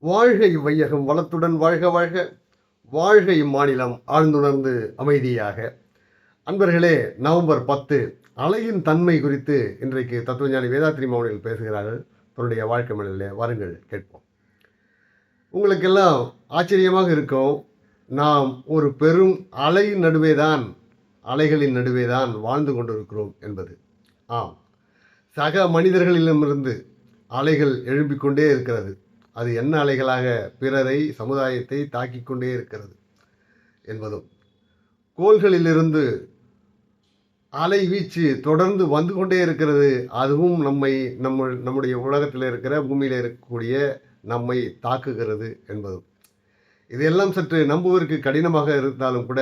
வாழ்க இவ்வையகம் வளத்துடன் வாழ்க வாழ்க. வாழ்க இம்மாநிலம் ஆழ்ந்துணர்ந்து அமைதியாக. அன்பர்களே நவம்பர் பத்து அலையின் தன்மை குறித்து இன்றைக்கு தத்துவஞானி வேதாத்திரி மௌனிகள் பேசுகிறார்கள். தன்னுடைய வாழ்க்கை மனிதர்களே வாருங்கள் கேட்போம். உங்களுக்கெல்லாம் ஆச்சரியமாக இருக்கும் நாம் ஒரு பெரும் அலையின் நடுவே தான் அலைகளின் நடுவே தான் வாழ்ந்து கொண்டிருக்கிறோம் என்பது. ஆம் சக மனிதர்களிடமிருந்து அலைகள் எழும்பிக்கொண்டே இருக்கிறது. அது என்ன அலைகளாக பிறரை சமுதாயத்தை தாக்கிக் கொண்டே இருக்கிறது என்பதும். கோள்களிலிருந்து அலை வீச்சு தொடர்ந்து வந்து கொண்டே இருக்கிறது அதுவும் நம்மை நம்ம நம்முடைய உலகத்தில் இருக்கிற பூமியில் இருக்கக்கூடிய நம்மை தாக்குகிறது என்பதும். இதெல்லாம் சற்று நம்புவதற்கு கடினமாக இருந்தாலும் கூட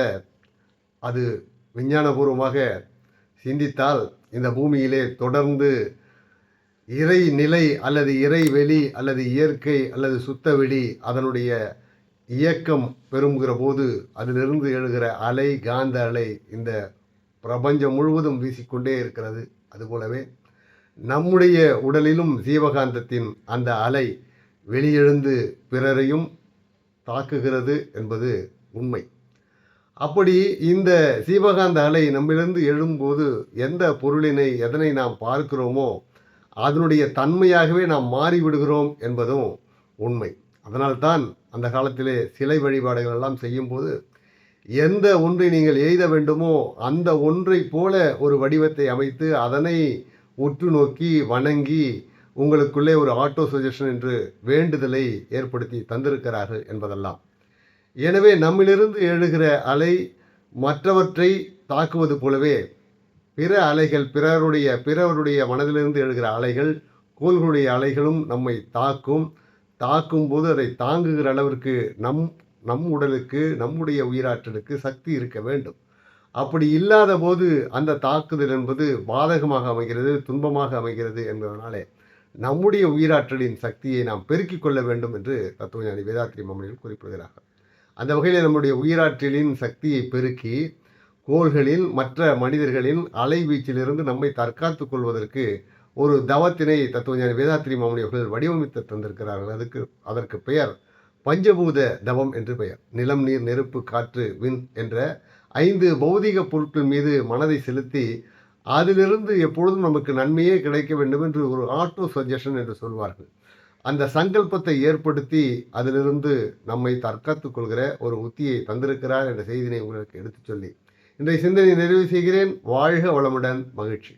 அது விஞ்ஞானபூர்வமாக சிந்தித்தால் இந்த பூமியிலே தொடர்ந்து இறை நிலை அல்லது இறைவெளி அல்லது இயற்கை அல்லது சுத்தவெளி அதனுடைய இயக்கம் பெருங்குகிற போது அதிலிருந்து எழுகிற அலை காந்த அலை இந்த பிரபஞ்சம் முழுவதும் வீசிக்கொண்டே இருக்கிறது. அதுபோலவே நம்முடைய உடலிலும் ஜீவகாந்தத்தின் அந்த அலை வெளியெழுந்து பிறரையும் தாக்குகிறது என்பது உண்மை. அப்படி இந்த சீவகாந்த அலை நம்மிலிருந்து எழும்போது எந்த பொருளினை எதனை நாம் பார்க்கிறோமோ அதனுடைய தன்மையாகவே நாம் மாறிவிடுகிறோம் என்பதும் உண்மை. அதனால்தான் அந்த காலத்திலே சிலை வழிபாடுகள் எல்லாம் செய்யும்போது எந்த ஒன்றை நீங்கள் எய்த வேண்டுமோ அந்த ஒன்றை போல ஒரு வடிவத்தை அமைத்து அதனை உற்று நோக்கி வணங்கி உங்களுக்குள்ளே ஒரு ஆட்டோ சஜஷன் என்று வேண்டுதலை ஏற்படுத்தி தந்திருக்கிறார்கள் என்பதெல்லாம். எனவே நம்மிலிருந்து எழுகிற அலை மற்றவற்றை தாக்குவது போலவே பிற அலைகள் பிறருடைய பிறருடைய மனதிலிருந்து எழுகிற அலைகள் கோள்களுடைய அலைகளும் நம்மை தாக்கும். தாக்கும் போது அதை தாங்குகிற அளவிற்கு நம் நம் உடலுக்கு நம்முடைய உயிராற்றலுக்கு சக்தி இருக்க வேண்டும். அப்படி இல்லாத போது அந்த தாக்குதல் என்பது பாதகமாக அமைகிறது துன்பமாக அமைகிறது என்பதனாலே நம்முடைய உயிராற்றலின் சக்தியை நாம் பெருக்கிக் கொள்ள வேண்டும் என்று தத்துவஞானி வேதாத்திரி மமனிகள் குறிப்பிடுகிறார்கள். அந்த வகையில் நம்முடைய உயிராற்றலின் சக்தியை பெருக்கி கோள்களில் மற்ற மனிதர்களின் அலைவீச்சிலிருந்து நம்மை தற்காத்து கொள்வதற்கு ஒரு தவத்தினை தத்துவஞானி வேதாத்திரி மாமணி அவர்கள் வடிவமைத்து தந்திருக்கிறார்கள். அதுக்கு அதற்கு பெயர் பஞ்சபூத தவம் என்று பெயர். நிலம் நீர் நெருப்பு காற்று விண் என்ற ஐந்து பௌதிக பொருட்கள் மீது மனதை செலுத்தி அதிலிருந்து எப்பொழுதும் நமக்கு நன்மையே கிடைக்க வேண்டும் என்று ஒரு ஆட்டோ சஜஷன் என்று சொல்வார்கள். அந்த சங்கல்பத்தை ஏற்படுத்தி அதிலிருந்து நம்மை தற்காத்துக் கொள்கிற ஒரு உத்தியை தந்திருக்கிறார் என்ற செய்தினை உங்களுக்கு எடுத்துச் சொல்லி இன்றைய சிந்தனை நிறைவு செய்கிறேன். வாழ்க வளமுடன் மகிழ்ச்சி.